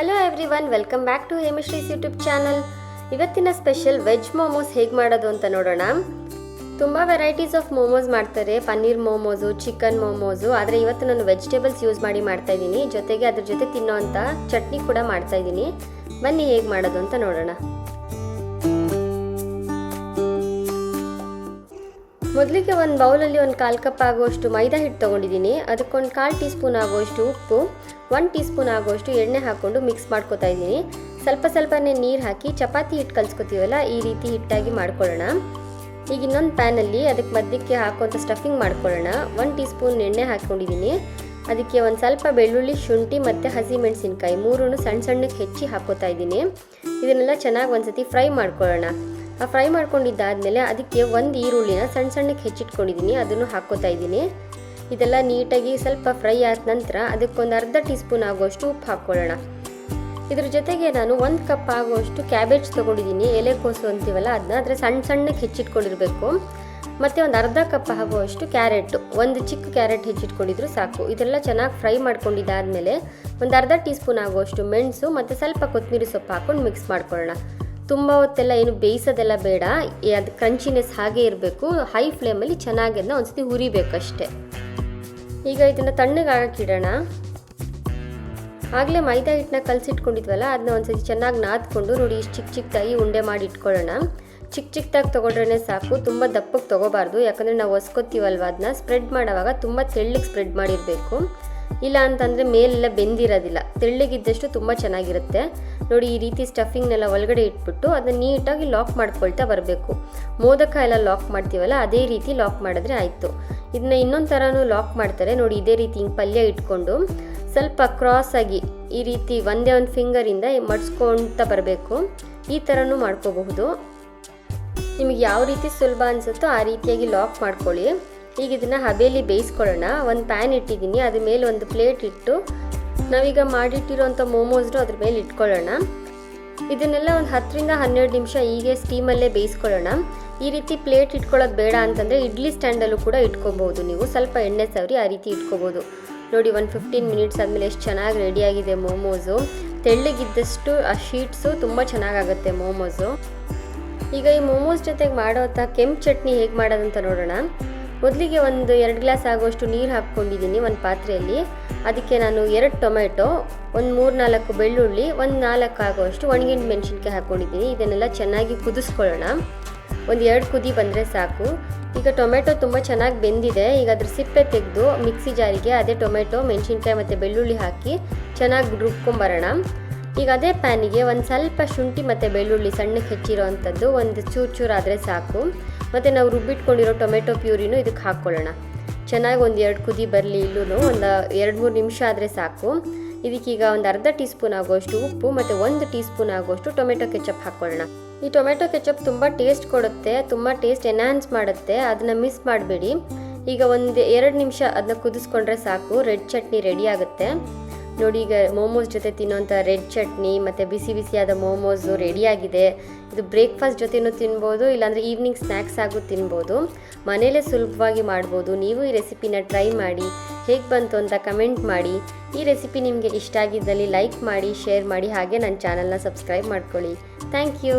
Hello every one welcome back to Hemashri's YouTube channel ಇವತ್ತಿನ special veg momos ಹೇಗೆ ಮಾಡೋದು ಅಂತ ನೋಡೋಣ. ತುಂಬ ವೆರೈಟೀಸ್ ಆಫ್ ಮೋಮೋಸ್ ಮಾಡ್ತಾರೆ. ಪನ್ನೀರ್ ಮೋಮೋಸು ಚಿಕನ್ ಮೋಮೋಸು ಆದರೆ ಇವತ್ತು ನಾನು ವೆಜಿಟೇಬಲ್ಸ್ ಯೂಸ್ ಮಾಡಿ ಮಾಡ್ತಾ ಇದ್ದೀನಿ. ಜೊತೆಗೆ ಅದ್ರ ಜೊತೆ ತಿನ್ನೋವಂಥ ಚಟ್ನಿ ಕೂಡ ಮಾಡ್ತಾ ಇದ್ದೀನಿ. ಬನ್ನಿ ಹೇಗೆ ಮಾಡೋದು ಅಂತ ನೋಡೋಣ. ಮೊದಲಿಗೆ ಒಂದು ಬೌಲಲ್ಲಿ ಒಂದು ಕಾಲು ಕಪ್ ಆಗುವಷ್ಟು ಮೈದಾ ಹಿಟ್ಟು ತೊಗೊಂಡಿದ್ದೀನಿ. ಅದಕ್ಕೊಂದು ಕಾಲು ಟೀ ಸ್ಪೂನ್ ಆಗುವಷ್ಟು ಉಪ್ಪು ಒನ್ ಟೀ ಸ್ಪೂನ್ ಆಗುವಷ್ಟು ಎಣ್ಣೆ ಹಾಕ್ಕೊಂಡು ಮಿಕ್ಸ್ ಮಾಡ್ಕೋತಾ ಇದ್ದೀನಿ. ಸ್ವಲ್ಪ ಸ್ವಲ್ಪನೇ ನೀರು ಹಾಕಿ ಚಪಾತಿ ಹಿಟ್ಟು ಕಲಿಸ್ಕೊತೀವಲ್ಲ, ಈ ರೀತಿ ಹಿಟ್ಟಾಗಿ ಮಾಡ್ಕೊಳ್ಳೋಣ. ಈಗ ಇನ್ನೊಂದು ಪ್ಯಾನಲ್ಲಿ ಅದಕ್ಕೆ ಮಧ್ಯಕ್ಕೆ ಹಾಕುವಂಥ ಸ್ಟಫಿಂಗ್ ಮಾಡ್ಕೊಳ್ಳೋಣ. ಒನ್ ಟೀ ಸ್ಪೂನ್ ಎಣ್ಣೆ ಹಾಕ್ಕೊಂಡಿದ್ದೀನಿ ಅದಕ್ಕೆ ಒಂದು ಸ್ವಲ್ಪ ಬೆಳ್ಳುಳ್ಳಿ, ಶುಂಠಿ ಮತ್ತು ಹಸಿಮೆಣಸಿನ್ಕಾಯಿ ಮೂರೂ ಸಣ್ಣ ಸಣ್ಣಕ್ಕೆ ಹೆಚ್ಚಿ ಹಾಕೋತಾ ಇದ್ದೀನಿ. ಇದನ್ನೆಲ್ಲ ಚೆನ್ನಾಗಿ ಒಂದ್ಸತಿ ಫ್ರೈ ಮಾಡ್ಕೊಳ್ಳೋಣ. ಫ್ರೈ ಮಾಡ್ಕೊಂಡಿದ್ದಾದಮೇಲೆ ಅದಕ್ಕೆ ಒಂದು ಈರುಳ್ಳಿನ ಸಣ್ಣ ಸಣ್ಣಕ್ಕೆ ಹೆಚ್ಚಿಟ್ಕೊಂಡಿದ್ದೀನಿ, ಅದನ್ನು ಹಾಕ್ಕೋತಾ ಇದ್ದೀನಿ. ಇದೆಲ್ಲ ನೀಟಾಗಿ ಸ್ವಲ್ಪ ಫ್ರೈ ಆದ ನಂತರ ಅದಕ್ಕೊಂದು ಅರ್ಧ ಟೀ ಸ್ಪೂನ್ ಆಗುವಷ್ಟು ಉಪ್ಪು ಹಾಕ್ಕೊಳ್ಳೋಣ. ಇದ್ರ ಜೊತೆಗೆ ನಾನು ಒಂದು ಕಪ್ ಆಗುವಷ್ಟು ಕ್ಯಾಬೇಜ್ ತೊಗೊಂಡಿದ್ದೀನಿ ಎಲೆಕೋಸು ಅಂತೀವಲ್ಲ ಅದನ್ನ ಆದರೆ ಸಣ್ಣ ಸಣ್ಣಕ್ಕೆ ಹೆಚ್ಚಿಟ್ಕೊಂಡಿರಬೇಕು. ಮತ್ತು ಒಂದು ಅರ್ಧ ಕಪ್ ಆಗುವಷ್ಟು ಕ್ಯಾರೆಟ್ ಒಂದು ಚಿಕ್ಕ ಕ್ಯಾರೆಟ್ ಹೆಚ್ಚಿಟ್ಕೊಂಡಿದ್ರು ಸಾಕು. ಇದೆಲ್ಲ ಚೆನ್ನಾಗಿ ಫ್ರೈ ಮಾಡ್ಕೊಂಡಿದ್ದಾದಮೇಲೆ ಒಂದು ಅರ್ಧ ಟೀ ಸ್ಪೂನ್ ಆಗುವಷ್ಟು ಮೆಣಸು ಮತ್ತು ಸ್ವಲ್ಪ ಕೊತ್ತಂಬರಿ ಸೊಪ್ಪು ಹಾಕ್ಕೊಂಡು ಮಿಕ್ಸ್ ಮಾಡ್ಕೊಳ್ಳೋಣ. ತುಂಬ ಹೊತ್ತೆಲ್ಲ ಏನು ಬೇಯಿಸೋದೆಲ್ಲ ಬೇಡ. ಅದು ಕ್ರಂಚಿನೆಸ್ ಹಾಗೆ ಇರಬೇಕು. ಹೈ ಫ್ಲೇಮಲ್ಲಿ ಚೆನ್ನಾಗಿ ಅದನ್ನ ಒಂದ್ಸತಿ ಹುರಿಬೇಕಷ್ಟೆ ಈಗ ಇದನ್ನು ತಣ್ಣಗೆ ಹಾಕಿಡೋಣ. ಆಗಲೇ ಮೈದಾ ಹಿಟ್ಟನ್ನ ಕಲಸಿಟ್ಕೊಂಡಿದ್ವಲ್ಲ ಅದನ್ನ ಒಂದ್ಸತಿ ಚೆನ್ನಾಗಿ ನಾದ್ಕೊಂಡು ನೋಡಿ ಇಷ್ಟು ಚಿಕ್ಕ ಚಿಕ್ಕದಾಗಿ ಉಂಡೆ ಮಾಡಿ ಇಟ್ಕೊಳ್ಳೋಣ. ಚಿಕ್ಕ ಚಿಕ್ಕದಾಗಿ ತೊಗೊಂಡ್ರೆ ಸಾಕು, ತುಂಬ ದಪ್ಪಕ್ಕೆ ತೊಗೋಬಾರ್ದು. ಯಾಕಂದರೆ ನಾವು ಒಸ್ಕೊತೀವಲ್ವ ಅದನ್ನ ಸ್ಪ್ರೆಡ್ ಮಾಡೋವಾಗ ತುಂಬ ತೆಳ್ಳಗೆ ಸ್ಪ್ರೆಡ್ ಮಾಡಿರಬೇಕು. ಇಲ್ಲ ಅಂತಂದರೆ ಮೇಲೆಲ್ಲ ಬೆಂದಿರೋದಿಲ್ಲ. ತೆಳ್ಳಗಿದ್ದಷ್ಟು ತುಂಬ ಚೆನ್ನಾಗಿರುತ್ತೆ. ನೋಡಿ ಈ ರೀತಿ ಸ್ಟಫಿಂಗ್ನೆಲ್ಲ ಒಳಗಡೆ ಇಟ್ಬಿಟ್ಟು ಅದನ್ನ ನೀಟಾಗಿ ಲಾಕ್ ಮಾಡ್ಕೊಳ್ತಾ ಬರಬೇಕು. ಮೋದಕ ಎಲ್ಲ ಲಾಕ್ ಮಾಡ್ತೀವಲ್ಲ, ಅದೇ ರೀತಿ ಲಾಕ್ ಮಾಡಿದ್ರೆ ಆಯಿತು. ಇದನ್ನ ಇನ್ನೊಂದು ಥರನೂ ಲಾಕ್ ಮಾಡ್ತಾರೆ. ನೋಡಿ ಇದೇ ರೀತಿ ಹಿಂಗೆ ಪಲ್ಯ ಇಟ್ಕೊಂಡು ಸ್ವಲ್ಪ ಕ್ರಾಸ್ ಆಗಿ ಈ ರೀತಿ ಒಂದೇ ಒಂದು ಫಿಂಗರಿಂದ ಮಡ್ಸ್ಕೊಳ್ತಾ ಬರಬೇಕು. ಈ ಥರನೂ ಮಾಡ್ಕೋಬಹುದು. ನಿಮಗೆ ಯಾವ ರೀತಿ ಸುಲಭ ಅನಿಸುತ್ತೋ ಆ ರೀತಿಯಾಗಿ ಲಾಕ್ ಮಾಡ್ಕೊಳ್ಳಿ. ಈಗ ಇದನ್ನು ಹಬೆಯಲ್ಲಿ ಬೇಯಿಸ್ಕೊಳ್ಳೋಣ. ಒಂದು ಪ್ಯಾನ್ ಇಟ್ಟಿದ್ದೀನಿ, ಅದ್ರ ಮೇಲೆ ಒಂದು ಪ್ಲೇಟ್ ಇಟ್ಟು ನಾವೀಗ ಮಾಡಿಟ್ಟಿರೋಂಥ ಮೋಮೋಸ್ನು ಅದ್ರ ಮೇಲೆ ಇಟ್ಕೊಳ್ಳೋಣ. ಇದನ್ನೆಲ್ಲ ಒಂದು ಹತ್ತರಿಂದ ಹನ್ನೆರಡು ನಿಮಿಷ ಹೀಗೆ ಸ್ಟೀಮಲ್ಲೇ ಬೇಯಿಸ್ಕೊಳ್ಳೋಣ. ಈ ರೀತಿ ಪ್ಲೇಟ್ ಇಟ್ಕೊಳ್ಳೋದು ಬೇಡ ಅಂತಂದರೆ ಇಡ್ಲಿ ಸ್ಟ್ಯಾಂಡಲ್ಲೂ ಕೂಡ ಇಟ್ಕೋಬೋದು ನೀವು. ಸ್ವಲ್ಪ ಎಣ್ಣೆ ಸವರಿ ಆ ರೀತಿ ಇಟ್ಕೋಬೋದು. ನೋಡಿ, ಒಂದು ಫಿಫ್ಟೀನ್ ಮಿನಿಟ್ಸ್ ಆದಮೇಲೆ ಎಷ್ಟು ಚೆನ್ನಾಗಿ ರೆಡಿಯಾಗಿದೆ ಮೋಮೋಸು ತೆಳ್ಳಗಿದ್ದಷ್ಟು ಆ ಶೀಟ್ಸು ತುಂಬ ಚೆನ್ನಾಗಾಗುತ್ತೆ ಮೋಮೋಸು ಈಗ ಈ ಮೋಮೋಸ್ ಜೊತೆಗೆ ಮಾಡೋಂಥ ಕೆಂಪು ಚಟ್ನಿ ಹೇಗೆ ಮಾಡೋದಂತ ನೋಡೋಣ. ಮೊದಲಿಗೆ ಒಂದು ಎರಡು ಗ್ಲಾಸ್ ಆಗುವಷ್ಟು ನೀರು ಹಾಕ್ಕೊಂಡಿದ್ದೀನಿ ಒಂದು ಪಾತ್ರೆಯಲ್ಲಿ. ಅದಕ್ಕೆ ನಾನು ಎರಡು ಟೊಮೆಟೊ, ಒಂದು ಮೂರು ನಾಲ್ಕು ಬೆಳ್ಳುಳ್ಳಿ, ಒಂದು ನಾಲ್ಕು ಆಗುವಷ್ಟು ಒಣಗಿನ ಮೆಣಸಿನ್ಕಾಯಿ ಹಾಕ್ಕೊಂಡಿದ್ದೀನಿ. ಇದನ್ನೆಲ್ಲ ಚೆನ್ನಾಗಿ ಕುದಿಸ್ಕೊಳ್ಳೋಣ. ಒಂದು ಎರಡು ಕುದಿ ಬಂದರೆ ಸಾಕು. ಈಗ ಟೊಮೆಟೊ ತುಂಬ ಚೆನ್ನಾಗಿ ಬೆಂದಿದೆ. ಈಗ ಅದ್ರ ಸಿಪ್ಪೆ ತೆಗೆದು ಮಿಕ್ಸಿ ಜಾರಿಗೆ ಅದೇ ಟೊಮೆಟೊ, ಮೆಣಸಿನ್ಕಾಯಿ ಮತ್ತು ಬೆಳ್ಳುಳ್ಳಿ ಹಾಕಿ ಚೆನ್ನಾಗಿ ರುಬ್ಕೊಂಬರೋಣ. ಈಗ ಅದೇ ಪ್ಯಾನಿಗೆ ಒಂದು ಸ್ವಲ್ಪ ಶುಂಠಿ ಮತ್ತು ಬೆಳ್ಳುಳ್ಳಿ ಸಣ್ಣಕ್ಕೆ ಹೆಚ್ಚಿರೋ ಅಂಥದ್ದು ಒಂದು ಚೂರು ಚೂರು ಆದರೆ ಸಾಕು. ಮತ್ತು ನಾವು ರುಬ್ಬಿಟ್ಕೊಂಡಿರೋ ಟೊಮೆಟೊ ಪ್ಯೂರಿನೂ ಇದಕ್ಕೆ ಹಾಕ್ಕೊಳ್ಳೋಣ. ಚೆನ್ನಾಗಿ ಒಂದು ಎರಡು ಕುದಿ ಬರಲಿ ಇಲ್ಲೂ ಒಂದು ಎರಡು ಮೂರು ನಿಮಿಷ ಆದರೆ ಸಾಕು. ಇದಕ್ಕೀಗ ಒಂದು ಅರ್ಧ ಟೀ ಸ್ಪೂನ್ ಆಗುವಷ್ಟು ಉಪ್ಪು ಮತ್ತು ಒಂದು ಟೀ ಸ್ಪೂನ್ ಆಗೋಷ್ಟು ಟೊಮೆಟೊ ಕೆಚಪ್ ಹಾಕ್ಕೊಳ್ಳೋಣ. ಈ ಟೊಮೆಟೊ ಕೆಚಪ್ ತುಂಬ ಟೇಸ್ಟ್ ಕೊಡುತ್ತೆ, ತುಂಬ ಟೇಸ್ಟ್ ಎನ್ಹಾನ್ಸ್ ಮಾಡುತ್ತೆ, ಅದನ್ನು ಮಿಸ್ ಮಾಡಬೇಡಿ. ಈಗ ಒಂದು ಎರಡು ನಿಮಿಷ ಅದನ್ನ ಕುದಿಸ್ಕೊಂಡ್ರೆ ಸಾಕು, ರೆಡ್ ಚಟ್ನಿ ರೆಡಿ ಆಗುತ್ತೆ. ನೋಡಿ, ಈಗ ಮೋಮೋಸ್ ಜೊತೆ ತಿನ್ನೋಂಥ ರೆಡ್ ಚಟ್ನಿ, ಮತ್ತು ಬಿಸಿ ಬಿಸಿಯಾದ ಮೋಮೋಸು ರೆಡಿಯಾಗಿದೆ ಇದು ಬ್ರೇಕ್ಫಾಸ್ಟ್ ಜೊತೆನೂ ತಿನ್ಬೋದು, ಇಲ್ಲಾಂದರೆ ಈವ್ನಿಂಗ್ ಸ್ನ್ಯಾಕ್ಸ್ ಆಗು ತಿನ್ಬೋದು. ಮನೇಲೇ ಸುಲಭವಾಗಿ ಮಾಡ್ಬೋದು. ನೀವು ಈ ರೆಸಿಪಿನ ಟ್ರೈ ಮಾಡಿ, ಹೇಗೆ ಬಂತು ಅಂತ ಕಮೆಂಟ್ ಮಾಡಿ. ಈ ರೆಸಿಪಿ ನಿಮಗೆ ಇಷ್ಟ ಆಗಿದ್ದಲ್ಲಿ ಲೈಕ್ ಮಾಡಿ ಶೇರ್ ಮಾಡಿ, ಹಾಗೆ ನನ್ನ ಚಾನಲ್ನ ಸಬ್ಸ್ಕ್ರೈಬ್ ಮಾಡ್ಕೊಳ್ಳಿ. Thank you